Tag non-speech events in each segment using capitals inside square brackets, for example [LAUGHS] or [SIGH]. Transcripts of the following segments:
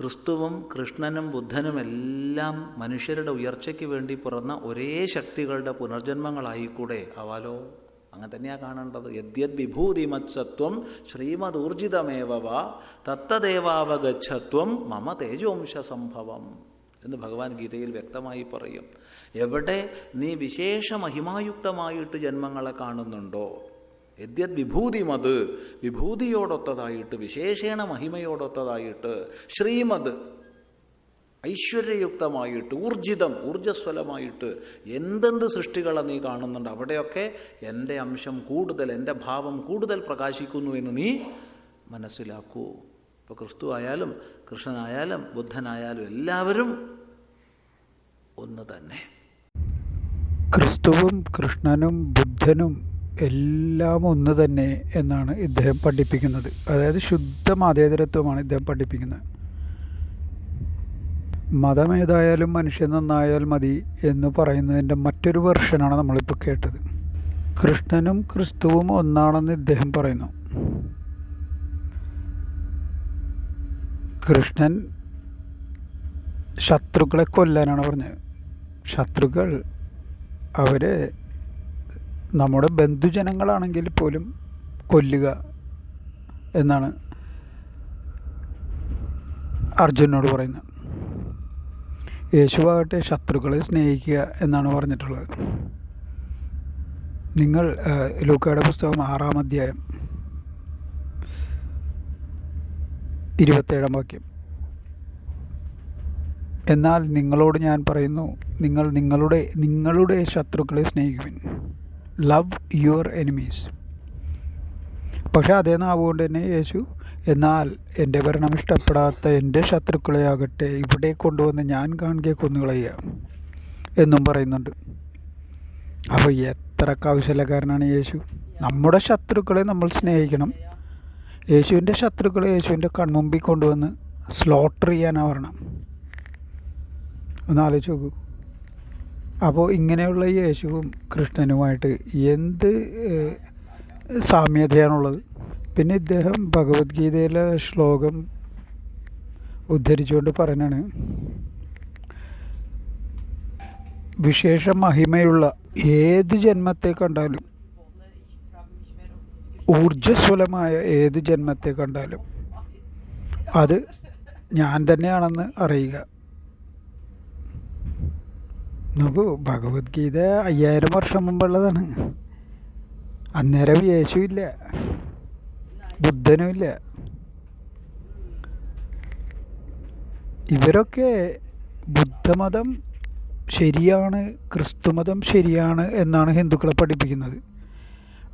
ക്രിസ്തുവും കൃഷ്ണനും ബുദ്ധനും എല്ലാം മനുഷ്യരുടെ ഉയർച്ചയ്ക്ക് വേണ്ടി പിറന്ന ഒരേ ശക്തികളുടെ പുനർജന്മങ്ങളായിക്കൂടെ? ആവാലോ? അങ്ങനെ തന്നെയാണ് കാണേണ്ടത്. യദ്യത് വിഭൂതിമത്സത്വം ശ്രീമദ് ഊർജിതമേവ തത്തദേവാവഗച്ഛത്വം മമ തേജോംശ സംഭവം എന്ന് ഭഗവാൻ ഗീതയിൽ വ്യക്തമായി പറയും. എവിടെ നീ വിശേഷ മഹിമായുക്തമായിട്ട് ജന്മങ്ങളെ കാണുന്നുണ്ടോ? യദ്യത് വിഭൂതിമത് വിഭൂതിയോടൊത്തതായിട്ട് വിശേഷേണ മഹിമയോടൊത്തതായിട്ട് ശ്രീമത് ഐശ്വര്യയുക്തമായിട്ട് ഊർജിതം ഊർജസ്വലമായിട്ട് എന്തെന്ത് സൃഷ്ടികളെ നീ കാണുന്നുണ്ട്? അവിടെയൊക്കെ എന്റെ അംശം കൂടുതൽ എന്റെ ഭാവം കൂടുതൽ പ്രകാശിക്കുന്നു എന്ന് നീ മനസ്സിലാക്കൂ. ഇപ്പോൾ ക്രിസ്തു ആയാലും കൃഷ്ണനായാലും ബുദ്ധനായാലും എല്ലാവരും ഒന്ന് തന്നെ. ക്രിസ്തുവും കൃഷ്ണനും ബുദ്ധനും എല്ലാം ഒന്ന് തന്നെ എന്നാണ് ഇദ്ദേഹം പഠിപ്പിക്കുന്നത്. അതായത് ശുദ്ധ മതേതരത്വമാണ് ഇദ്ദേഹം പഠിപ്പിക്കുന്നത്. മതം ഏതായാലും മനുഷ്യൻ നന്നായാൽ മതി എന്ന് പറയുന്നതിന്റെ മറ്റൊരു വെർഷനാണ് നമ്മളിപ്പോൾ കേട്ടത്. കൃഷ്ണനും ക്രിസ്തുവും ഒന്നാണെന്ന് ഇദ്ദേഹം പറയുന്നു. കൃഷ്ണൻ ശത്രുക്കളെ കൊല്ലാനാണ് പറഞ്ഞത്. ശത്രുക്കൾ അവരെ നമ്മുടെ ബന്ധുജനങ്ങളാണെങ്കിൽ പോലും കൊല്ലുക എന്നാണ് അർജുനോട് പറയുന്നത്. യേശുവാകട്ടെ ശത്രുക്കളെ സ്നേഹിക്കുക എന്നാണ് പറഞ്ഞിട്ടുള്ളത്. നിങ്ങൾ ലൂക്കയുടെ പുസ്തകം ആറാം അധ്യായം ഇരുപത്തേഴാം വാക്യം. എന്നാൽ നിങ്ങളോട് ഞാൻ പറയുന്നു നിങ്ങൾ നിങ്ങളുടെ നിങ്ങളുടെ ശത്രുക്കളെ സ്നേഹിക്കുവിൻ. ലവ് യുവർ എനിമീസ് പക്ഷേ അതേ നാവുകൊണ്ട് തന്നെ യേശു എന്നാൽ എന്റെ ഭരണം ഇഷ്ടപ്പെടാത്ത എന്റെ ശത്രുക്കളെ ആകട്ടെ ഇവിടെ കൊണ്ടുവന്ന് ഞാൻ കാണുകയെ കൊന്നുകളയുക എന്നും പറയുന്നുണ്ട്. അപ്പോൾ എത്ര കൗശലക്കാരനാണ് യേശു? നമ്മുടെ ശത്രുക്കളെ നമ്മൾ സ്നേഹിക്കണം. യേശുവിന്റെ ശത്രുക്കളെ യേശുവിന്റെ കൺമുമ്പിൽ കൊണ്ടുവന്ന് സ്ലോട്ടർ ചെയ്യാനാണ് പറയണം ഒന്ന് ആലോചിച്ച് നോക്കൂ. അപ്പോൾ ഇങ്ങനെയുള്ള യേശുവും കൃഷ്ണനുമായിട്ട് എന്ത് സാമ്യതയാണുള്ളത്? പിന്നെ ഇദ്ദേഹം ഭഗവത്ഗീതയിലെ ശ്ലോകം ഉദ്ധരിച്ചുകൊണ്ട് പറയുന്നതാണ് വിശേഷ മഹിമയുള്ള ഏത് ജന്മത്തെ കണ്ടാലും ഊർജസ്വലമായ ഏത് ജന്മത്തെ കണ്ടാലും അത് ഞാൻ തന്നെയാണെന്ന് അറിയുക. നോക്കൂ ഭഗവത്ഗീത അയ്യായിരം വർഷം മുമ്പുള്ളതാണ്. അന്നേരം യേശുവില്ല ബുദ്ധനുമില്ല. ഇവരൊക്കെ ബുദ്ധമതം ശരിയാണ് ക്രിസ്തുമതം ശരിയാണ് എന്നാണ് ഹിന്ദുക്കളെ പഠിപ്പിക്കുന്നത്.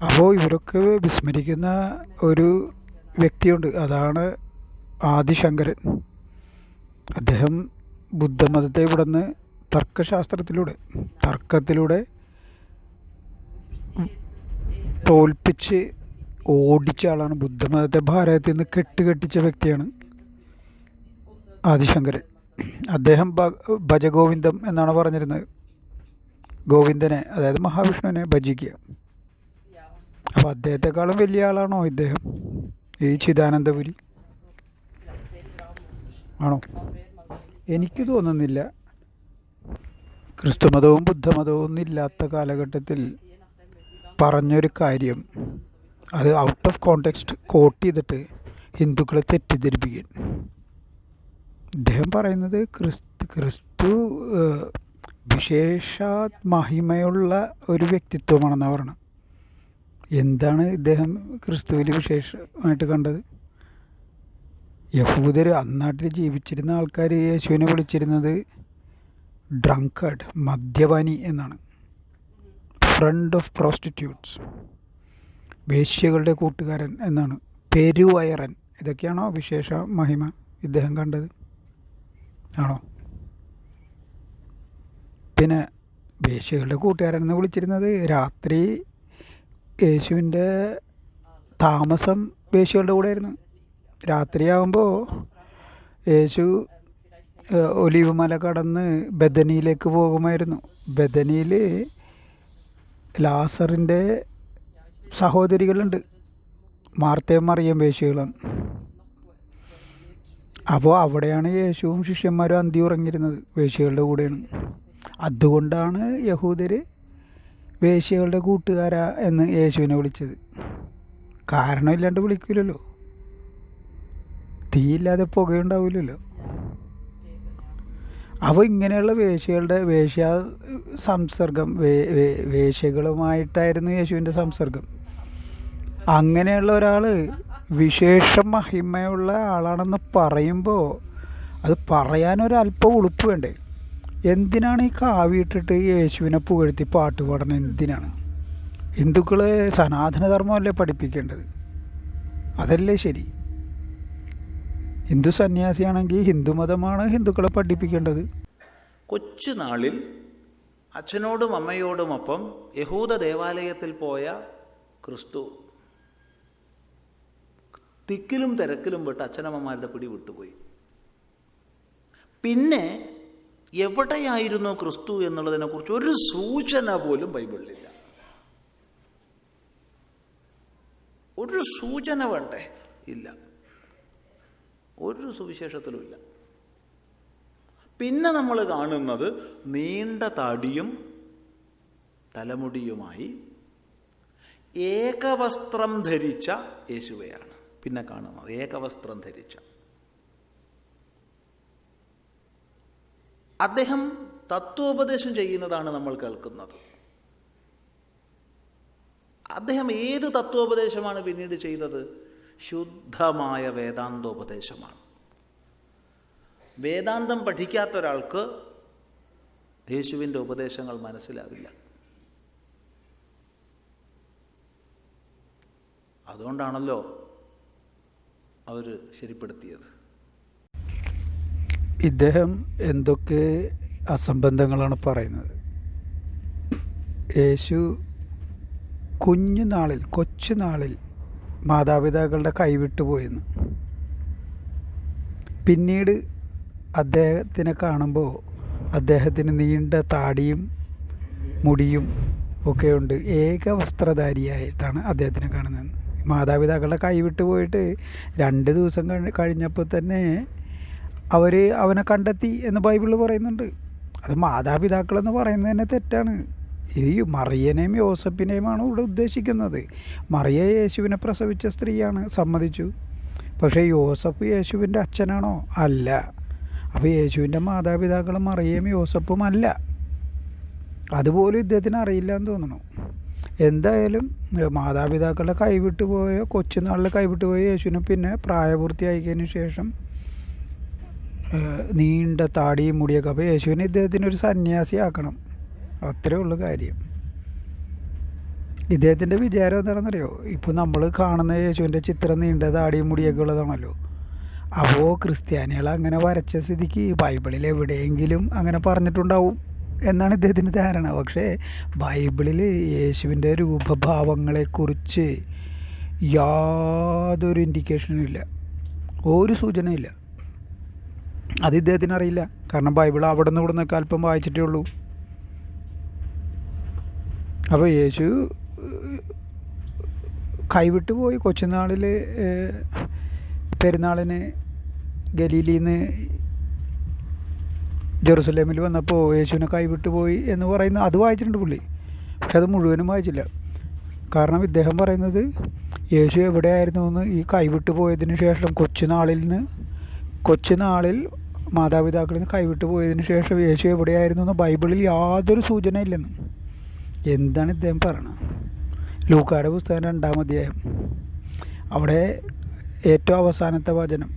അപ്പോൾ ഇവരൊക്കെ വിസ്മരിക്കുന്ന ഒരു വ്യക്തിയുണ്ട്. അതാണ് ആദിശങ്കരൻ. അദ്ദേഹം ബുദ്ധമതത്തെ ഇവിടുന്ന് തർക്കശാസ്ത്രത്തിലൂടെ തർക്കത്തിലൂടെ തോൽപ്പിച്ച് ഓടിച്ച ആളാണ് ബുദ്ധമതത്തെ ഭാരതത്തിൽ നിന്ന് കെട്ടുകെട്ടിച്ച വ്യക്തിയാണ് ആദിശങ്കരൻ. അദ്ദേഹം ഭജഗോവിന്ദം എന്നാണ് പറഞ്ഞിരുന്നത്. ഗോവിന്ദനെ അതായത് മഹാവിഷ്ണുവിനെ ഭജിക്കുക. അപ്പോൾ അദ്ദേഹത്തെക്കാളും വലിയ ആളാണോ ഇദ്ദേഹം? ഈ ചിദാനന്ദപുരി? ആണോ? എനിക്ക് തോന്നുന്നില്ല. ക്രിസ്തുമതവും ബുദ്ധമതവും ഇല്ലാത്ത കാലഘട്ടത്തിൽ പറഞ്ഞൊരു കാര്യം. അത് ഔട്ട് ഓഫ് കോണ്ടെക്സ്റ്റ് കോട്ട് ചെയ്തിട്ട് ഹിന്ദുക്കളെ തെറ്റിദ്ധരിപ്പിക്കാൻ ഇദ്ദേഹം പറയുന്നത് ക്രിസ്തു ക്രിസ്തു ഏഹ്, മഹിമയുള്ള ഒരു വ്യക്തിത്വമാണെന്നാണ് പറയുന്നത് എന്താണ് ഇദ്ദേഹം ക്രിസ്തുവിൽ വിശേഷമായിട്ട് കണ്ടത്? യഹൂദർ അന്നാട്ടിൽ ജീവിച്ചിരുന്ന ആൾക്കാർ യേശുവിനെ വിളിച്ചിരുന്നത് ഡ്രങ്കഡ് മദ്യപാനി എന്നാണ്. ഫ്രണ്ട് ഓഫ് പ്രോസ്റ്റിറ്റ്യൂട്ട്സ് വേശ്യകളുടെ കൂട്ടുകാരൻ എന്നാണ്. പെരുവയറൻ. ഇതൊക്കെയാണോ വിശേഷ മഹിമ ഇദ്ദേഹം കണ്ടത്? ആണോ? പിന്നെ വേശ്യകളുടെ കൂട്ടുകാരൻ എന്ന് വിളിച്ചിരുന്നത് രാത്രി യേശുവിന്റെ താമസം വേശ്യകളുടെ കൂടെ ആയിരുന്നു രാത്രിയാകുമ്പോൾ യേശു ഒലീവ് മല കടന്ന് ബദനിയിലേക്ക് പോകുമായിരുന്നു. ബദനിയിൽ ലാസറിന്റെ സഹോദരികളുണ്ട്. മാർത്തയും മറിയം വേശികളാണ് അപ്പോൾ അവിടെയാണ് യേശുവും ശിഷ്യന്മാരും അന്തി ഉറങ്ങിയിരുന്നത് വേശികളുടെ കൂടെയാണ്. അതുകൊണ്ടാണ് യഹൂദർ വേശ്യകളുടെ കൂട്ടുകാരാ എന്ന് യേശുവിനെ വിളിച്ചത്. കാരണമില്ലാണ്ട് വിളിക്കില്ലല്ലോ തീയില്ലാതെ പുകയുണ്ടാവില്ലല്ലോ അപ്പോൾ ഇങ്ങനെയുള്ള വേശ്യകളുടെ വേശ്യ സംസർഗം വേശ്യകളുമായിട്ടായിരുന്നു യേശുവിന്റെ സംസർഗം. അങ്ങനെയുള്ള ഒരാൾ വിശേഷ മഹിമയുള്ള ആളാണെന്ന് പറയുമ്പോൾ അത് പറയാനൊരല്പം ഉളുപ്പ് വേണ്ടേ? എന്തിനാണ് ഈ കാവിയിട്ടിട്ട് യേശുവിനെ പുകഴ്ത്തി പാട്ട് പാടണം എന്തിനാണ്? ഹിന്ദുക്കൾ സനാതനധർമ്മമല്ലേ പഠിപ്പിക്കേണ്ടത്? അതല്ലേ ശരി. ഹിന്ദു സന്യാസിയാണെങ്കിൽ ഹിന്ദുമതമാണ് ഹിന്ദുക്കളെ പഠിപ്പിക്കേണ്ടത്. കൊച്ചുനാളിൽ അച്ഛനോടും അമ്മയോടുമൊപ്പം യഹൂദ ദേവാലയത്തിൽ പോയ ക്രിസ്തു തിക്കിലും തിരക്കിലും വിട്ട് അച്ഛനമ്മമാരുടെ പിടി വിട്ടുപോയി. പിന്നെ എവിടെയായിരുന്നു ക്രിസ്തു എന്നുള്ളതിനെക്കുറിച്ച് ഒരു സൂചന പോലും ബൈബിളിലില്ല. ഒരു സൂചന വേണ്ടേ? ഇല്ല. ഒരു സുവിശേഷത്തിലുമില്ല. പിന്നെ നമ്മൾ കാണുന്നത് നീണ്ട തടിയും തലമുടിയുമായി ഏകവസ്ത്രം ധരിച്ച യേശുവയാണ്. പിന്നെ കാണുന്നത് ഏകവസ്ത്രം ധരിച്ച. അദ്ദേഹം തത്വോപദേശം ചെയ്യുന്നതാണ് നമ്മൾ കേൾക്കുന്നത്. അദ്ദേഹം ഏത് തത്വോപദേശമാണ് പിന്നീട് ചെയ്തത്? ശുദ്ധമായ വേദാന്തോപദേശമാണ്. വേദാന്തം പഠിക്കാത്ത ഒരാൾക്ക് യേശുവിന്റെ ഉപദേശങ്ങൾ മനസ്സിലാവില്ല. അതുകൊണ്ടാണല്ലോ അവർ ശരിപ്പെടുത്തിയത്. ഇദ്ദേഹം എന്തൊക്കെ അസംബന്ധങ്ങളാണ് പറയുന്നത്? യേശു കുഞ്ഞുനാളിൽ കൊച്ചുനാളിൽ മാതാപിതാക്കളുടെ കൈവിട്ടു പോയെന്ന്. പിന്നീട് അദ്ദേഹത്തിനെ കാണുമ്പോൾ അദ്ദേഹത്തിന് നീണ്ട താടിയും മുടിയും ഒക്കെ ഉണ്ട്. ഏക വസ്ത്രധാരിയായിട്ടാണ് അദ്ദേഹത്തിനെ കാണുന്നത്. മാതാപിതാക്കളുടെ കൈവിട്ട് പോയിട്ട് രണ്ട് ദിവസം കഴി കഴിഞ്ഞപ്പോൾ തന്നെ അവർ അവനെ കണ്ടെത്തി എന്ന് ബൈബിളിൽ പറയുന്നുണ്ട്. അത് മാതാപിതാക്കളെന്ന് പറയുന്നത് തന്നെ തെറ്റാണ്. ഈ മറിയനെയും യോസഫിനെയുമാണ് ഇവിടെ ഉദ്ദേശിക്കുന്നത്. മറിയ യേശുവിനെ പ്രസവിച്ച സ്ത്രീയാണ്. സമ്മതിച്ചു. പക്ഷേ യോസഫ് യേശുവിന്റെ അച്ഛനാണോ? അല്ല. അപ്പോൾ യേശുവിന്റെ മാതാപിതാക്കളും മറിയയും യോസഫും അല്ല. അതുപോലും ഇദ്ദേഹത്തിന് അറിയില്ല എന്ന് തോന്നുന്നു. എന്തായാലും മാതാപിതാക്കളുടെ കൈവിട്ട് പോയ കൊച്ചുനാളിൽ കൈവിട്ട് പോയ യേശുവിനെ പിന്നെ പ്രായപൂർത്തിയാക്കിയതിന് ശേഷം നീണ്ട താടിയും മുടിയൊക്കെ. അപ്പോൾ യേശുവിനെ ഇദ്ദേഹത്തിന് ഒരു സന്യാസിയാക്കണം. അത്രേ ഉള്ളൂ കാര്യം. ഇദ്ദേഹത്തിന്റെ വിചാരം എന്താണെന്നറിയോ? ഇപ്പോൾ നമ്മൾ കാണുന്ന യേശുവിന്റെ ചിത്രം നീണ്ട താടിയും മുടിയൊക്കെ ഉള്ളതാണല്ലോ. അപ്പോൾ ക്രിസ്ത്യാനികൾ അങ്ങനെ വരച്ച സ്ഥിതിക്ക് ബൈബിളിൽ എവിടെയെങ്കിലും അങ്ങനെ പറഞ്ഞിട്ടുണ്ടാവും എന്നാണ് ഇദ്ദേഹത്തിന്റെ ധാരണ. പക്ഷേ ബൈബിളിൽ യേശുവിന്റെ രൂപഭാവങ്ങളെക്കുറിച്ച് യാതൊരു ഇൻഡിക്കേഷനും ഇല്ല. ഒരു സൂചനയില്ല അത് ഇദ്ദേഹത്തിന് അറിയില്ല. കാരണം ബൈബിൾ അവിടെ നിന്ന് ഇവിടെ നിന്നൊക്കെ അല്പം വായിച്ചിട്ടേ ഉള്ളൂ. അപ്പോൾ യേശു കൈവിട്ടു പോയി കൊച്ചുനാളിൽ പെരുന്നാളിന് ഗലീലിയിൽ നിന്ന് ജെറുസലേമിൽ വന്നപ്പോൾ യേശുവിനെ കൈവിട്ടു പോയി എന്ന് പറയുന്ന അത് വായിച്ചിട്ടുണ്ട് പുള്ളി. പക്ഷെ അത് മുഴുവനും വായിച്ചില്ല. കാരണം ഇദ്ദേഹം പറയുന്നത് യേശു എവിടെയായിരുന്നു എന്ന് ഈ കൈവിട്ട് പോയതിന് ശേഷം കൊച്ചുനാളിൽ നിന്ന് കൊച്ചുനാളിൽ മാതാപിതാക്കളിൽ നിന്ന് കൈവിട്ട് പോയതിന് ശേഷം യേശു എവിടെയായിരുന്നു എന്ന് ബൈബിളിൽ യാതൊരു സൂചന ഇല്ലെന്ന് എന്താണ് ഇദ്ദേഹം പറയണത്? ലൂക്കായുടെ പുസ്തകം രണ്ടാം അധ്യായം അവിടെ ഏറ്റവും അവസാനത്തെ വചനം.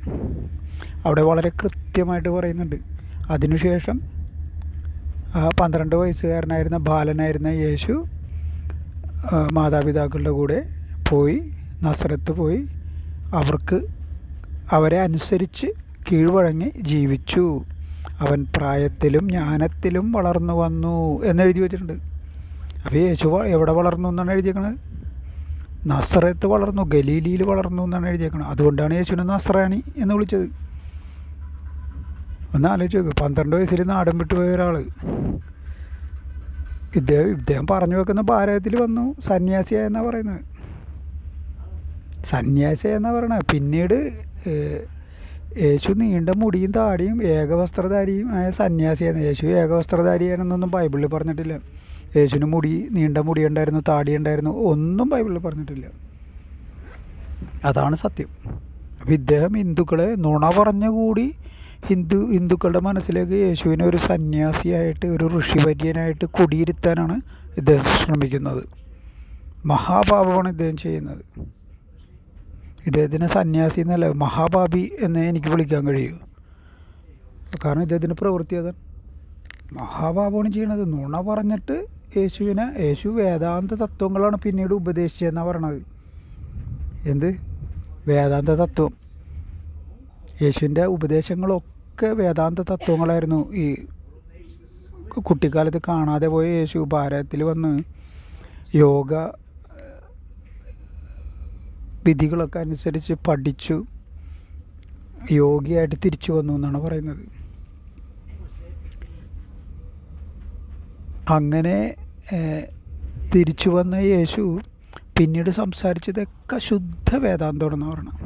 അവിടെ വളരെ കൃത്യമായിട്ട് പറയുന്നുണ്ട്. അതിനുശേഷം ആ പന്ത്രണ്ട് വയസ്സുകാരനായിരുന്ന ബാലനായിരുന്ന യേശു മാതാപിതാക്കളുടെ കൂടെ പോയി നസ്രത്ത് പോയി അവർക്ക് അവരെ അനുസരിച്ച് കീഴ്വഴങ്ങി ജീവിച്ചു. അവൻ പ്രായത്തിലും ജ്ഞാനത്തിലും വളർന്നു വന്നു എന്നെഴുതി വെച്ചിട്ടുണ്ട്. അപ്പോൾ യേശു എവിടെ വളർന്നു എന്നാണ് എഴുതിയേക്കണത്? നസറത്ത് വളർന്നു ഗലീലിയിൽ വളർന്നു എന്നാണ് എഴുതിയേക്കണത്. അതുകൊണ്ടാണ് യേശുവിനെ നസറാണി എന്ന് വിളിച്ചത്. ഒന്ന് ആലോചിച്ച് നോക്ക് പന്ത്രണ്ട് വയസ്സിൽ നാടൻ വിട്ടുപോയ ഒരാൾ ഇദ്ദേഹം ഇദ്ദേഹം പറഞ്ഞു വെക്കുന്ന ഭാരതത്തിൽ വന്നു സന്യാസിയായെന്നാണ് പറയുന്നത്. സന്യാസിയായെന്നാണ് പറയണത്. പിന്നീട് യേശു നീണ്ട മുടിയും താടിയും ഏകവസ്ത്രധാരിയും ആയ സന്യാസിയാണ് യേശു ഏകവസ്ത്രധാരിയാണെന്നൊന്നും ബൈബിളിൽ പറഞ്ഞിട്ടില്ല. യേശുവിന് മുടി നീണ്ട മുടി ഉണ്ടായിരുന്നു താടി ഉണ്ടായിരുന്നു ഒന്നും ബൈബിളിൽ പറഞ്ഞിട്ടില്ല. അതാണ് സത്യം. അപ്പം ഇദ്ദേഹം ഹിന്ദുക്കളെ നുണ പറഞ്ഞുകൂടി ഹിന്ദു ഹിന്ദുക്കളുടെ മനസ്സിലേക്ക് യേശുവിനെ ഒരു സന്യാസിയായിട്ട് ഒരു ഋഷിവര്യനായിട്ട് കുടിയിരുത്താനാണ് ഇദ്ദേഹം ശ്രമിക്കുന്നത്. മഹാപാപമാണ് ഇദ്ദേഹം ചെയ്യുന്നത്. ഇദ്ദേഹത്തിനെ സന്യാസി എന്നല്ല മഹാപാപി എന്നേ എനിക്ക് വിളിക്കാൻ കഴിയൂ. കാരണം ഇദ്ദേഹത്തിന്റെ പ്രവൃത്തി അതാണ്. മഹാപാപമാണ് ചെയ്യണത് നുണ പറഞ്ഞിട്ട് യേശുവിനെ യേശു വേദാന്ത തത്വങ്ങളാണ് പിന്നീട് ഉപദേശിച്ചതെന്നാണ് പറയണത്. എന്ത്? വേദാന്ത തത്വം. യേശുവിന്റെ ഉപദേശങ്ങളൊക്കെ വേദാന്ത തത്വങ്ങളായിരുന്നു. ഈ കുട്ടിക്കാലത്ത് കാണാതെ പോയ യേശു ഭാരതത്തിൽ വന്ന് യോഗ വിധികളൊക്കെ അനുസരിച്ച് പഠിച്ചു യോഗിയായിട്ട് തിരിച്ചു വന്നു എന്നാണ് പറയുന്നത്. അങ്ങനെ തിരിച്ചു വന്ന യേശു പിന്നീട് സംസാരിച്ചതൊക്കെ ശുദ്ധ വേദാന്തമാണെന്ന് പറയണം.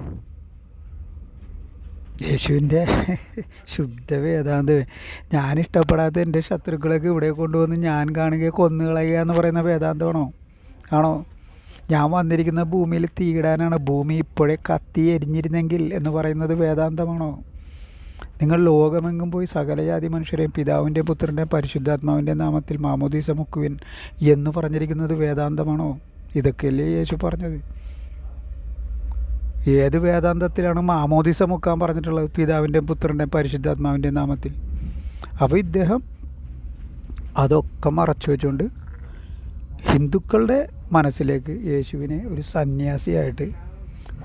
യേശുവിന്റെ ശുദ്ധ വേദാന്തം. ഞാൻ ഇഷ്ടപ്പെടാത്ത എന്റെ ശത്രുക്കളൊക്കെ ഇവിടെ കൊണ്ടുവന്ന് ഞാൻ കാണുക കൊന്നുകളയുക എന്ന് പറയുന്ന വേദാന്തമാണോ? ആണോ? ഞാൻ വന്നിരിക്കുന്ന ഭൂമിയിൽ തീയിടാനാണ് ഭൂമി ഇപ്പോഴേ കത്തി എരിഞ്ഞിരുന്നെങ്കിൽ എന്ന് പറയുന്നത് വേദാന്തമാണോ? നിങ്ങൾ ലോകമെങ്ങും പോയി സകലജാതി മനുഷ്യരെയും പിതാവിന്റെയും പുത്രന്റെയും പരിശുദ്ധാത്മാവിന്റെ നാമത്തിൽ മാമോദീസ മുക്കുവിൻ എന്ന് പറഞ്ഞിരിക്കുന്നത് വേദാന്തമാണോ? ഇതൊക്കെയല്ലേ യേശു പറഞ്ഞത്? ഏത് വേദാന്തത്തിലാണ് മാമോദിസ മുക്കാൻ പറഞ്ഞിട്ടുള്ളത്? പിതാവിന്റെയും പുത്രന്റെയും പരിശുദ്ധാത്മാവിന്റെയും നാമത്തിൽ. അപ്പോൾ ഇദ്ദേഹം അതൊക്കെ മറച്ചു വെച്ചുകൊണ്ട് ഹിന്ദുക്കളുടെ മനസ്സിലേക്ക് യേശുവിനെ ഒരു സന്യാസിയായിട്ട്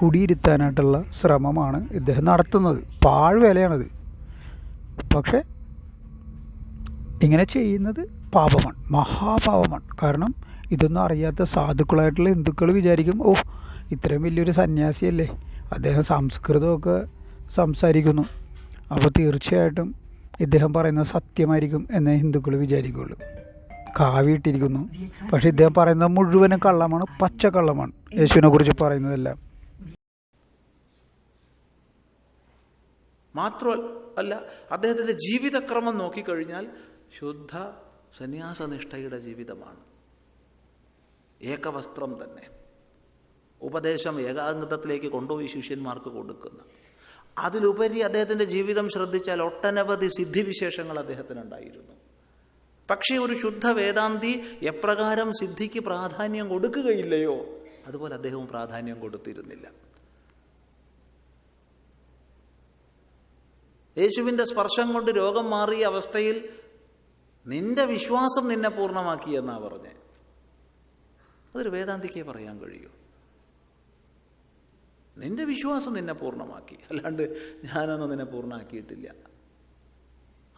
കുടിയിരുത്താനായിട്ടുള്ള ശ്രമമാണ് ഇദ്ദേഹം നടത്തുന്നത്. പാഴ്വേലയാണത്. പക്ഷേ ഇങ്ങനെ ചെയ്യുന്നത് പാപമാണ് മഹാപാപമാണ്. കാരണം ഇതൊന്നും അറിയാത്ത സാധുക്കളായിട്ടുള്ള ഹിന്ദുക്കൾ വിചാരിക്കും ഓ ഇത്രയും വലിയൊരു സന്യാസിയല്ലേ? അദ്ദേഹം സംസ്കൃതമൊക്കെ സംസാരിക്കുന്നു. അപ്പോൾ തീർച്ചയായിട്ടും ഇദ്ദേഹം പറയുന്നത് സത്യമായിരിക്കും എന്നേ ഹിന്ദുക്കൾ വിചാരിക്കുകയുള്ളൂ. കാവിയിട്ടിരിക്കുന്നു. പക്ഷേ ഇദ്ദേഹം പറയുന്നത് മുഴുവനും കള്ളമാണ് പച്ച കള്ളമാണ്. യേശുവിനെ കുറിച്ച് പറയുന്നതെല്ലാം. മാത്രമല്ല അദ്ദേഹത്തിന്റെ ജീവിതക്രമം നോക്കിക്കഴിഞ്ഞാൽ ശുദ്ധ സന്യാസനിഷ്ഠയുടെ ജീവിതമാണ്. ഏകവസ്ത്രം തന്നെ. ഉപദേശം ഏകാംഗതത്തിലേക്ക് കൊണ്ടുപോയി ശിഷ്യന്മാർക്ക് കൊടുക്കുന്നു. അതിലുപരി അദ്ദേഹത്തിന്റെ ജീവിതം ശ്രദ്ധിച്ചാൽ ഒട്ടനവധി സിദ്ധിവിശേഷങ്ങൾ അദ്ദേഹത്തിനുണ്ടായിരുന്നു. പക്ഷേ ഒരു ശുദ്ധ വേദാന്തി എപ്രകാരം സിദ്ധിക്ക് പ്രാധാന്യം കൊടുക്കുകയില്ലയോ? അതുപോലെ അദ്ദേഹവും പ്രാധാന്യം കൊടുത്തിരുന്നില്ല. യേശുവിന്റെ സ്പർശം കൊണ്ട് രോഗം മാറിയ അവസ്ഥയിൽ നിന്റെ വിശ്വാസം നിന്നെ പൂർണമാക്കി എന്നാ പറഞ്ഞേ. അതൊരു വേദാന്തിക്കേ പറയാൻ കഴിയൂ? നിന്റെ വിശ്വാസം നിന്നെ പൂർണമാക്കി. അല്ലാണ്ട് ഞാനൊന്നും നിന്നെ പൂർണമാക്കിയിട്ടില്ല.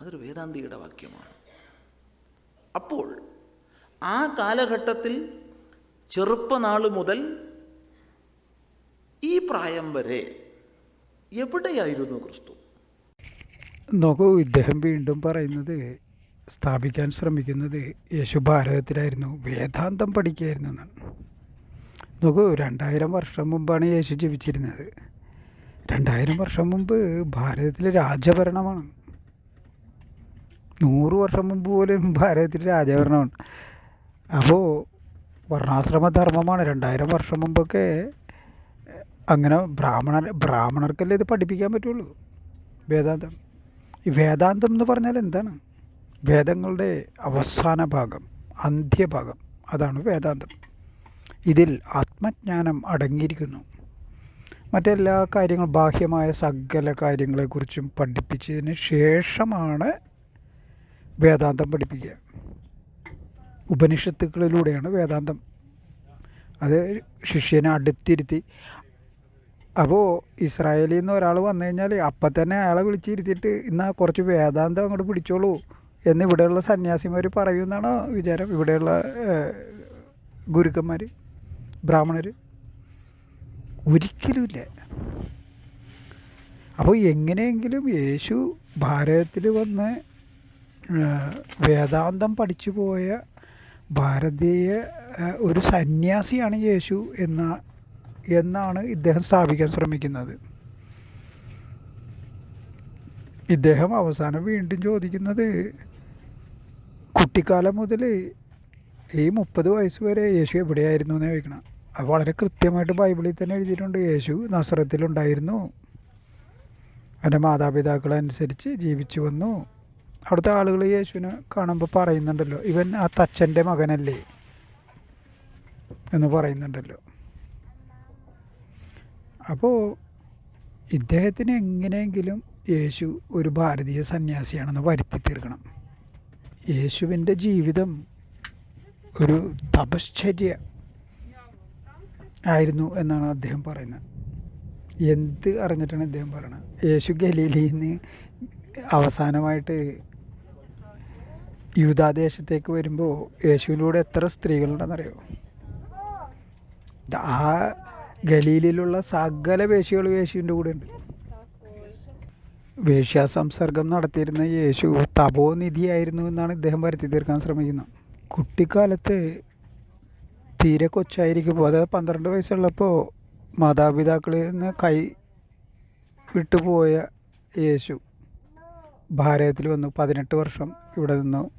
അതൊരു വേദാന്തിയുടെ വാക്യമാണ്. അപ്പോൾ ആ കാലഘട്ടത്തിൽ ചെറുപ്പനാൾ മുതൽ ഈ പ്രായം വരെ എവിടെയായിരുന്നു ക്രിസ്തു? നോക്കൂ ഇദ്ദേഹം വീണ്ടും പറയുന്നത് സ്ഥാപിക്കാൻ ശ്രമിക്കുന്നത് യേശു ഭാരതത്തിലായിരുന്നു വേദാന്തം പഠിക്കുകയായിരുന്നു എന്നാണ്. നോക്കൂ രണ്ടായിരം വർഷം മുമ്പാണ് യേശു ജീവിച്ചിരുന്നത്. രണ്ടായിരം വർഷം മുമ്പ് ഭാരതത്തിൽ രാജഭരണമാണ്. നൂറ് വർഷം മുമ്പ് പോലും ഭാരതത്തിൽ രാജഭരണമാണ്. അപ്പോൾ വർണാശ്രമ ധർമ്മമാണ് രണ്ടായിരം വർഷം മുമ്പൊക്കെ അങ്ങനെ ബ്രാഹ്മണർ ബ്രാഹ്മണർക്കല്ലേ ഇത് പഠിപ്പിക്കാൻ പറ്റുള്ളൂ? വേദാന്തം. വേദാന്തം എന്ന് പറഞ്ഞാൽ എന്താണ്? വേദങ്ങളുടെ അവസാന ഭാഗം അന്ത്യഭാഗം അതാണ് വേദാന്തം. ഇതിൽ ആത്മജ്ഞാനം അടങ്ങിയിരിക്കുന്നു. മറ്റെല്ലാ കാര്യങ്ങളും ബാഹ്യമായ സകല കാര്യങ്ങളെക്കുറിച്ചും പഠിപ്പിച്ചതിന് ശേഷമാണ് വേദാന്തം പഠിപ്പിക്കുക. ഉപനിഷത്തുക്കളിലൂടെയാണ് വേദാന്തം. അത് ശിഷ്യനെ അടുത്തിരുത്തി അപ്പോൾ ഇസ്രായേലിൽ നിന്ന് ഒരാൾ വന്നു കഴിഞ്ഞാൽ അപ്പം തന്നെ അയാളെ വിളിച്ചിരുത്തിയിട്ട് എന്നാൽ കുറച്ച് വേദാന്തം അങ്ങോട്ട് പിടിച്ചോളൂ എന്ന് ഇവിടെയുള്ള സന്യാസിമാർ പറയുമെന്നാണ് വിചാരം? ഇവിടെയുള്ള ഗുരുക്കന്മാർ ബ്രാഹ്മണർ ഒരിക്കലുമില്ല അപ്പോൾ എങ്ങനെയെങ്കിലും യേശു ഭാരതത്തിൽ വന്ന് വേദാന്തം പഠിച്ചു പോയ ഭാരതീയ ഒരു സന്യാസിയാണ് യേശു എന്ന എന്നാണ് ഇദ്ദേഹം സ്ഥാപിക്കാൻ ശ്രമിക്കുന്നത്. ഇദ്ദേഹം അവസാനം വീണ്ടും ചോദിക്കുന്നത് കുട്ടിക്കാലം മുതൽ ഈ മുപ്പത് വയസ്സ് വരെ യേശു എവിടെയായിരുന്നു എന്ന് ചോദിക്കണം. അത് വളരെ കൃത്യമായിട്ട് ബൈബിളിൽ തന്നെ എഴുതിയിട്ടുണ്ട്. യേശു നസ്രത്തിലുണ്ടായിരുന്നു എന്റെ മാതാപിതാക്കളനുസരിച്ച് ജീവിച്ചു വന്നു. അവിടുത്തെ ആളുകൾ യേശുവിനെ കാണുമ്പോൾ പറയുന്നുണ്ടല്ലോ ഇവൻ ആ തച്ചന്റെ മകനല്ലേ? എന്ന് പറയുന്നുണ്ടല്ലോ. അപ്പോൾ ഇദ്ദേഹത്തിന് എങ്ങനെയെങ്കിലും യേശു ഒരു ഭാരതീയ സന്യാസിയാണെന്ന് വരുത്തി തീർക്കണം യേശുവിന്റെ ജീവിതം ഒരു തപശ്ചര്യ ആയിരുന്നു എന്നാണ് അദ്ദേഹം പറയുന്നത്. എന്ത് അറിഞ്ഞിട്ടാണ് അദ്ദേഹം പറയുന്നത് യേശു ഗലീലിയിൽ നിന്ന് അവസാനമായിട്ട് യൂതാദേശത്തേക്ക് വരുമ്പോൾ യേശുവിലൂടെ എത്ര സ്ത്രീകളുണ്ടെന്നറിയോ? ആ ഗലീലിലുള്ള സകല വേശികളും യേശുവിന്റെ കൂടെ ഉണ്ട് വേശ്യാസംസർഗം നടത്തിയിരുന്ന യേശു തപോനിധിയായിരുന്നു എന്നാണ് ഇദ്ദേഹം വരുത്തി തീർക്കാൻ ശ്രമിക്കുന്നത്. കുട്ടിക്കാലത്ത് തീരെ കൊച്ചായിരിക്കുമ്പോൾ അതായത് പന്ത്രണ്ട് വയസ്സുള്ളപ്പോൾ മാതാപിതാക്കളിൽ നിന്ന് കൈ വിട്ടുപോയ യേശു ഭാരതത്തിൽ വന്നു. പതിനെട്ട് വർഷം ഇവിടെ നിന്നു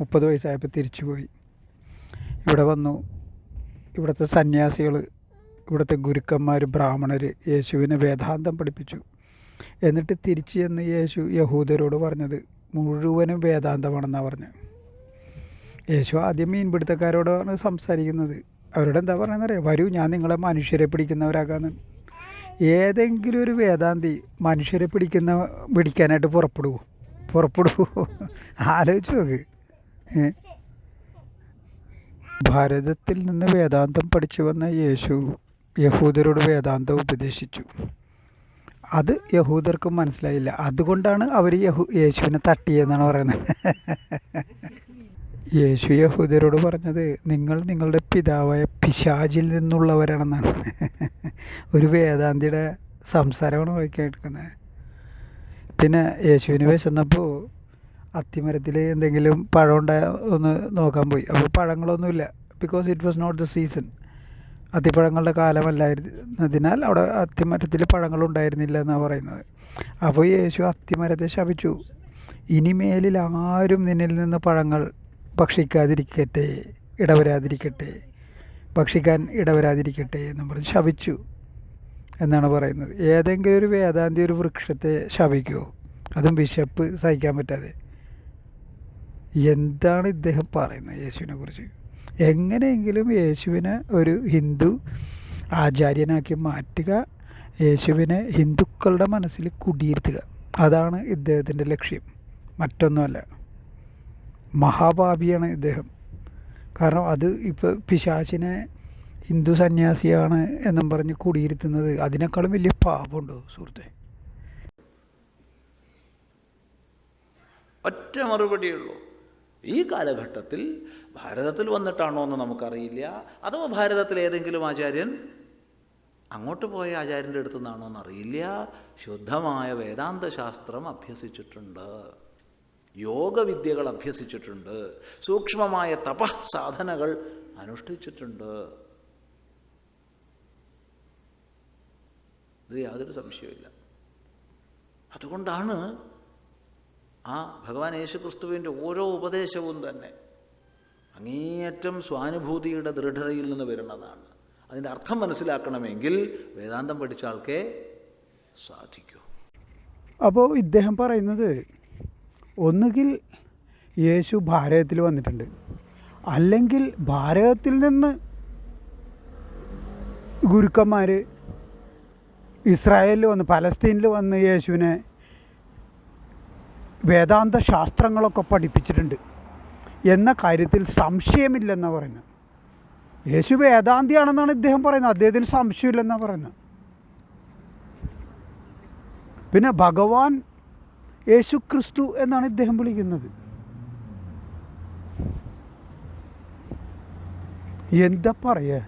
മുപ്പത് വയസ്സായപ്പോൾ തിരിച്ചു പോയി ഇവിടെ വന്നു. ഇവിടുത്തെ സന്യാസികൾ ഇവിടുത്തെ ഗുരുക്കന്മാർ ബ്രാഹ്മണർ യേശുവിനെ വേദാന്തം പഠിപ്പിച്ചു. എന്നിട്ട് തിരിച്ചു ചെന്ന് യേശു യഹൂദരോട് പറഞ്ഞത് മുഴുവനും വേദാന്തമാണെന്നാണ് പറഞ്ഞത് യേശു ആദ്യം മീൻപിടുത്തക്കാരോടാണ് സംസാരിക്കുന്നത്. അവരോട് എന്താ പറയുന്നറിയാം വരൂ ഞാൻ നിങ്ങളെ മനുഷ്യരെ പിടിക്കുന്നവരാക്കാന്ന് ഏതെങ്കിലും ഒരു വേദാന്തി മനുഷ്യരെ പിടിക്കുന്ന പിടിക്കാനായിട്ട് പുറപ്പെടുവോ? പുറപ്പെടുവോ? ആലോചിച്ച് നോക്ക്. ഭാരതത്തിൽ നിന്ന് വേദാന്തം പഠിച്ചു വന്ന യേശു യഹൂദരോട് വേദാന്തം ഉപദേശിച്ചു. അത് യഹൂദർക്ക് മനസ്സിലായില്ല. അതുകൊണ്ടാണ് അവർ യഹു യേശുവിനെ തട്ടിയെന്നാണ് പറയുന്നത്. [LAUGHS] യേശു യഹൂദരോട് പറഞ്ഞത് നിങ്ങൾ നിങ്ങളുടെ പിതാവായ പിശാചിൽ നിന്നുള്ളവരാണെന്നാണ്. [LAUGHS] ഒരു വേദാന്തിയുടെ സംസാരമാണ് വായിക്കെടുക്കുന്നത് പിന്നെ യേശുവിന് വിശന്നപ്പോൾ അത്തിമരത്തിൽ എന്തെങ്കിലും പഴം ഉണ്ടായ ഒന്ന് നോക്കാൻ പോയി. അപ്പോൾ പഴങ്ങളൊന്നുമില്ല. Because it was not the season അത്തിപ്പഴങ്ങളുടെ കാലമല്ലായിരുന്നതിനാൽ അവിടെ അത്തിമരത്തിൽ പഴങ്ങളുണ്ടായിരുന്നില്ല എന്നാണ് പറയുന്നത്. അപ്പോൾ യേശു അത്തിമരത്തെ ശപിച്ചു. ഇനിമേലിൽ ആരും നിന്നിൽ നിന്ന് പഴങ്ങൾ ഭക്ഷിക്കാതിരിക്കട്ടെ ഇടവരാതിരിക്കട്ടെ ഭക്ഷിക്കാൻ ഇടവരാതിരിക്കട്ടെ എന്ന് പറഞ്ഞ് ശപിച്ചു എന്നാണ് പറയുന്നത്. ഏതെങ്കിലും ഒരു വേദാന്തി ഒരു വൃക്ഷത്തെ ശപിക്കുമോ അതും വിശപ്പ് സഹിക്കാൻ പറ്റാതെ. എന്താണ് ഇദ്ദേഹം പറയുന്നത് യേശുവിനെ കുറിച്ച് എങ്ങനെയെങ്കിലും യേശുവിനെ ഒരു ഹിന്ദു ആചാര്യനാക്കി മാറ്റുക യേശുവിനെ ഹിന്ദുക്കളുടെ മനസ്സിൽ കുടിയിരുത്തുക. അതാണ് ഇദ്ദേഹത്തിന്റെ ലക്ഷ്യം. മറ്റൊന്നുമല്ല മഹാപാപിയാണ് ഇദ്ദേഹം. കാരണം അത് ഇപ്പോൾ പിശാചിനെ ഹിന്ദു സന്യാസിയാണ് എന്നും പറഞ്ഞ് കുടിയിരുത്തുന്നത്. അതിനേക്കാളും വലിയ പാപമുണ്ടോ സുഹൃത്തെ? ഒറ്റ മറുപടിയുള്ളൂ ഈ കാലഘട്ടത്തിൽ ഭാരതത്തിൽ വന്നിട്ടാണോ എന്ന് നമുക്കറിയില്ല. അഥവാ ഭാരതത്തിൽ ഏതെങ്കിലും ആചാര്യൻ അങ്ങോട്ട് പോയ ആചാര്യന്റെ അടുത്തു നിന്നാണോ എന്നറിയില്ല ശുദ്ധമായ വേദാന്ത ശാസ്ത്രം അഭ്യസിച്ചിട്ടുണ്ട്. യോഗവിദ്യകൾ അഭ്യസിച്ചിട്ടുണ്ട്. സൂക്ഷ്മമായ തപഃ സാധനകൾ അനുഷ്ഠിച്ചിട്ടുണ്ട്. ഇത് യാതൊരു സംശയമില്ല അതുകൊണ്ടാണ് ആ ഭഗവാൻ യേശുക്രിസ്തുവിന്റെ ഓരോ ഉപദേശവും തന്നെ അങ്ങേയറ്റം സ്വാനുഭൂതിയുടെ ദൃഢതയിൽ നിന്ന് വരുന്നതാണ്. അതിന്റെ അർത്ഥം മനസ്സിലാക്കണമെങ്കിൽ വേദാന്തം പഠിച്ച ആൾക്കേ സാധിക്കൂ. അപ്പോൾ ഇദ്ദേഹം പറയുന്നത് ഒന്നുകിൽ യേശു ഭാരതത്തിൽ വന്നിട്ടുണ്ട് അല്ലെങ്കിൽ ഭാരതത്തിൽ നിന്ന് ഗുരുക്കന്മാർ ഇസ്രായേലിൽ വന്ന് പലസ്തീനിൽ വന്ന് യേശുവിനെ വേദാന്ത ശാസ്ത്രങ്ങളൊക്കെ പഠിപ്പിച്ചിട്ടുണ്ട്. എന്ന കാര്യത്തിൽ സംശയമില്ലെന്നാണ് പറയുന്നത്. യേശു വേദാന്തിയാണെന്നാണ് ഇദ്ദേഹം പറയുന്നത്. അദ്ദേഹത്തിന് സംശയമില്ലെന്നാണ് പറയുന്നത്. പിന്നെ ഭഗവാൻ യേശു ക്രിസ്തു എന്നാണ് ഇദ്ദേഹം വിളിക്കുന്നത്. എന്താ പറയുക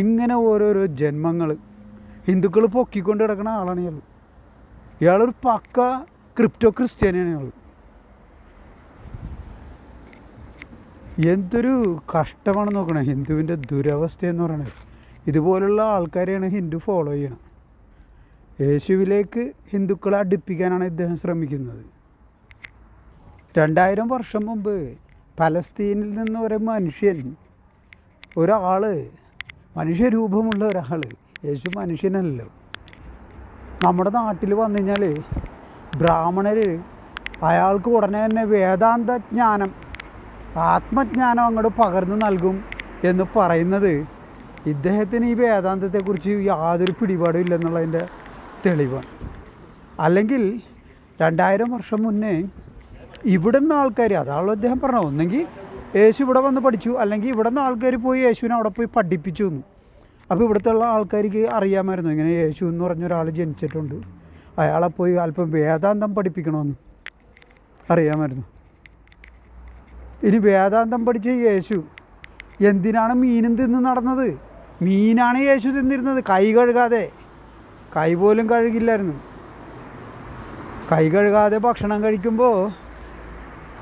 ഇങ്ങനെ ഓരോരോ ജന്മങ്ങൾ ഹിന്ദുക്കൾ പൊക്കിക്കൊണ്ട് കിടക്കുന്ന ആളാണ് ഇയാൾ ഇയാളൊരു പക്ക ക്രിപ്റ്റോ ക്രിസ്ത്യാനിയാണ് ഞങ്ങൾ എന്തൊരു കഷ്ടമാണ് നോക്കണേ. ഹിന്ദുവിന്റെ ദുരവസ്ഥ എന്ന് പറയുന്നത് ഇതുപോലുള്ള ആൾക്കാരെയാണ് ഹിന്ദു ഫോളോ ചെയ്യണം. യേശുവിലേക്ക് ഹിന്ദുക്കളെ അടുപ്പിക്കാനാണ് ഇദ്ദേഹം ശ്രമിക്കുന്നത്. രണ്ടായിരം വർഷം മുമ്പ് പലസ്തീനിൽ നിന്ന് ഒരു മനുഷ്യൻ ഒരാൾ മനുഷ്യരൂപമുള്ള ഒരാൾ യേശു മനുഷ്യനല്ലോ. നമ്മുടെ നാട്ടിൽ വന്നു കഴിഞ്ഞാൽ ബ്രാഹ്മണർ അയാൾക്ക് ഉടനെ തന്നെ വേദാന്ത ജ്ഞാനം ആത്മജ്ഞാനം അങ്ങോട്ട് പകർന്നു നൽകും എന്ന് പറയുന്നത് ഇദ്ദേഹത്തിന് ഈ വേദാന്തത്തെക്കുറിച്ച് യാതൊരു പിടിപാടും ഇല്ലെന്നുള്ളതിന്റെ തെളിവാണ്. അല്ലെങ്കിൽ രണ്ടായിരം വർഷം മുന്നേ ഇവിടുന്ന് ആൾക്കാർ അതാണല്ലോ അദ്ദേഹം പറഞ്ഞത് ഒന്നെങ്കിൽ യേശു ഇവിടെ വന്ന് പഠിച്ചു അല്ലെങ്കിൽ ഇവിടുന്ന് ആൾക്കാർ പോയി യേശുവിനെ അവിടെ പോയി പഠിപ്പിച്ചു എന്ന്. അപ്പോൾ ഇവിടുത്തെ ഉള്ള ആൾക്കാർക്ക് അറിയാമായിരുന്നു ഇങ്ങനെ യേശു എന്ന് പറഞ്ഞൊരാൾ ജനിച്ചിട്ടുണ്ട്. അയാളെ പോയി അല്പം വേദാന്തം പഠിപ്പിക്കണമെന്ന് അറിയാമായിരുന്നു. ഇനി വേദാന്തം പഠിച്ച യേശു എന്തിനാണ് മീനും തിന്ന് നടന്നത്? മീനാണ് യേശു തിന്നിരുന്നത്. കൈ കഴുകാതെ. കൈ പോലും കഴുകില്ലായിരുന്നു. കൈ കഴുകാതെ ഭക്ഷണം കഴിക്കുമ്പോൾ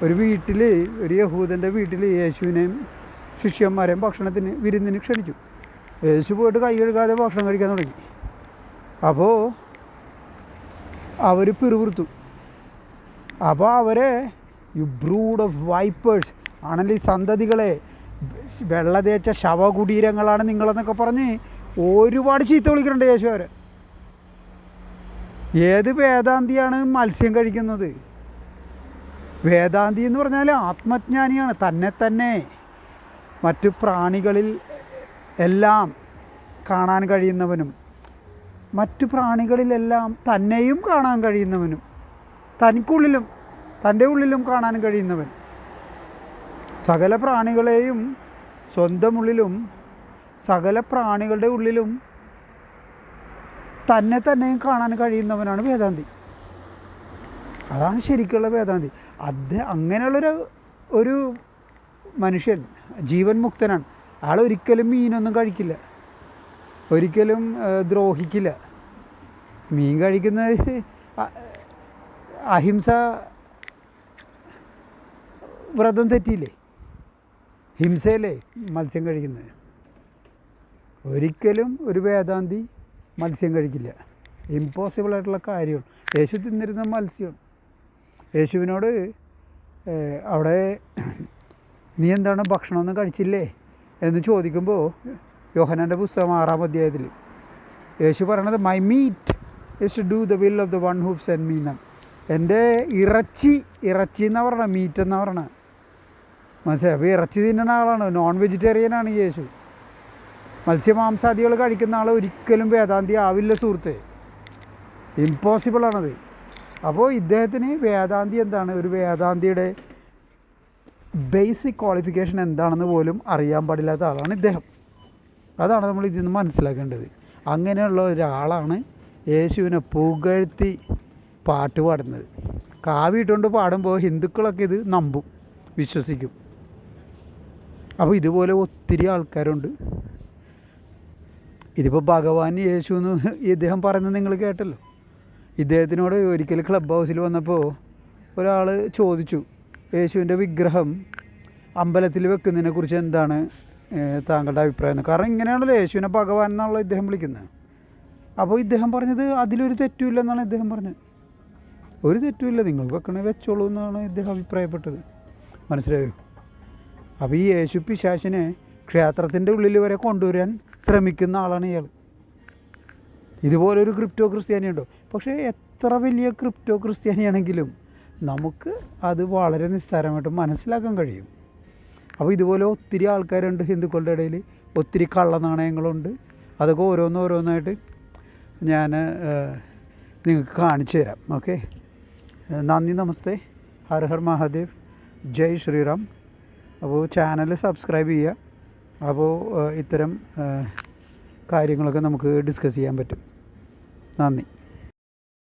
ഒരു വീട്ടിൽ ഒരു യഹൂദന്റെ വീട്ടിൽ യേശുവിനെയും ശിഷ്യന്മാരെയും ഭക്ഷണത്തിന് വിരുന്നിന് ക്ഷണിച്ചു. യേശു പോയിട്ട് കൈ കഴുകാതെ ഭക്ഷണം കഴിക്കാൻ തുടങ്ങി. അപ്പോൾ അവർ പിറുപിറുത്തു. അപ്പോൾ അവരെ യു ബ്രൂഡ് ഓഫ് വൈപ്പേഴ്സ് ആണല്ലോ ഈ സന്തതികളെ? വെള്ള തേച്ച ശവകുടീരങ്ങളാണ് നിങ്ങളെന്നൊക്കെ പറഞ്ഞ് ഒരുപാട് ചീത്ത വിളിക്കുന്നുണ്ട് യേശു അവരെ. ഏത് വേദാന്തിയാണ് മത്സ്യം കഴിക്കുന്നത്? വേദാന്തി എന്ന് പറഞ്ഞാൽ ആത്മജ്ഞാനിയാണ് തന്നെ തന്നെ. മറ്റു പ്രാണികളിൽ എല്ലാം കാണാൻ കഴിയുന്നവനും. മറ്റു പ്രാണികളിലെല്ലാം തന്നെയും കാണാൻ കഴിയുന്നവനും തനിക്കുള്ളിലും തന്റെ ഉള്ളിലും കാണാൻ കഴിയുന്നവൻ. സകല പ്രാണികളെയും സ്വന്തം ഉള്ളിലും സകല പ്രാണികളുടെ ഉള്ളിലും തന്നെ തന്നെയും കാണാൻ കഴിയുന്നവനാണ് വേദാന്തി. അതാണ് ശരിക്കുള്ള വേദാന്തി. അത് അങ്ങനെയുള്ളൊരു ഒരു മനുഷ്യൻ ജീവൻ മുക്തനാണ്. ആൾ ഒരിക്കലും മീനൊന്നും കഴിക്കില്ല. ഒരിക്കലും ദ്രോഹിക്കില്ല. മീൻ കഴിക്കുന്നത് അഹിംസ വ്രതം തെറ്റിയില്ലേ? ഹിംസയല്ലേ മത്സ്യം കഴിക്കുന്നത്? ഒരിക്കലും ഒരു വേദാന്തി മത്സ്യം കഴിക്കില്ല. ഇമ്പോസിബിൾ ആയിട്ടുള്ള കാര്യമാണ്. യേശു തിന്നിരുന്ന മത്സ്യമാണ് യേശുവിനോട് അവിടെ നീ എന്താണ് ഭക്ഷണമൊന്നും കഴിച്ചില്ലേ? എന്ന് ചോദിക്കുമ്പോൾ യോഹനാന്റെ പുസ്തകം ആറാം അധ്യായത്തിൽ. യേശു പറയണത് my meat is to do the will of the one who sent me നം എന്റെ ഇറച്ചി ഇറച്ചി എന്നാ പറയണത്? മീറ്റ് എന്നാ പറയണത്? മനസ്സിലായി? അപ്പോൾ ഇറച്ചി തിന്നുന്ന ആളാണ്. നോൺ വെജിറ്റേറിയനാണ് യേശു. മത്സ്യമാംസാദികൾ കഴിക്കുന്ന ആൾ ഒരിക്കലും വേദാന്തി ആവില്ല സുഹൃത്തെ. ഇമ്പോസിബിളാണത് അപ്പോൾ ഇദ്ദേഹത്തിന് വേദാന്തി എന്താണ്? ഒരു വേദാന്തിയുടെ ബേസിക് ക്വാളിഫിക്കേഷൻ എന്താണെന്ന് പോലും അറിയാൻ പാടില്ലാത്ത ആളാണ് ഇദ്ദേഹം. അതാണ് നമ്മൾ ഇതിൽ നിന്ന് മനസ്സിലാക്കേണ്ടത്. അങ്ങനെയുള്ള ഒരാളാണ് യേശുവിനെ പുകഴ്ത്തി പാട്ട് പാടുന്നത്. കാവിട്ടുകൊണ്ട് പാടുമ്പോൾ ഹിന്ദുക്കളൊക്കെ ഇത് നമ്പും വിശ്വസിക്കും. അപ്പോൾ ഇതുപോലെ ഒത്തിരി ആൾക്കാരുണ്ട്. ഇതിപ്പോൾ ഭഗവാൻ യേശു എന്ന് ഇദ്ദേഹം പറയുന്നത് നിങ്ങൾ കേട്ടല്ലോ. ഇദ്ദേഹത്തിനോട് ഒരിക്കൽ ക്ലബ് ഹൗസിൽ വന്നപ്പോൾ ഒരാൾ ചോദിച്ചു യേശുവിന്റെ വിഗ്രഹം അമ്പലത്തിൽ വെക്കുന്നതിനെക്കുറിച്ച് എന്താണ്? താങ്കളുടെ അഭിപ്രായം കാരണം ഇങ്ങനെയാണല്ലോ യേശുവിനെ ഭഗവാൻ എന്നാണല്ലോ ഇദ്ദേഹം വിളിക്കുന്നത്. അപ്പോൾ ഇദ്ദേഹം പറഞ്ഞത് അതിലൊരു തെറ്റുമില്ല എന്നാണ് ഇദ്ദേഹം പറഞ്ഞത്. ഒരു തെറ്റുമില്ല നിങ്ങൾ വെക്കണേ വെച്ചോളൂ എന്നാണ് ഇദ്ദേഹം അഭിപ്രായപ്പെട്ടത്. മനസ്സിലായോ? അപ്പോൾ ഈ യേശു പിശാശിനെ ക്ഷേത്രത്തിന്റെ ഉള്ളിൽ വരെ കൊണ്ടുവരാൻ ശ്രമിക്കുന്ന ആളാണ് ഇയാൾ. ഇതുപോലൊരു ക്രിപ്റ്റോ ക്രിസ്ത്യാനിയുണ്ടോ? പക്ഷേ എത്ര വലിയ ക്രിപ്റ്റോ ക്രിസ്ത്യാനിയാണെങ്കിലും നമുക്ക് അത് വളരെ നിസ്സാരമായിട്ട് മനസ്സിലാക്കാൻ കഴിയും. അപ്പോൾ ഇതുപോലെ ഒത്തിരി ആൾക്കാരുണ്ട് ഹിന്ദുക്കളുടെ ഇടയിൽ. ഒത്തിരി കള്ള നാണയങ്ങളുണ്ട്. അതൊക്കെ ഓരോന്നോരോന്നായിട്ട് ഞാൻ നിങ്ങൾക്ക് കാണിച്ചു തരാം. ഓക്കെ? നന്ദി നമസ്തേ. ഹർ ഹർ മഹാദേവ്. ജയ് ശ്രീറാം. അപ്പോൾ ചാനൽ സബ്സ്ക്രൈബ് ചെയ്യുക. അപ്പോൾ ഇത്തരം കാര്യങ്ങളൊക്കെ നമുക്ക് ഡിസ്കസ് ചെയ്യാൻ പറ്റും. നന്ദി.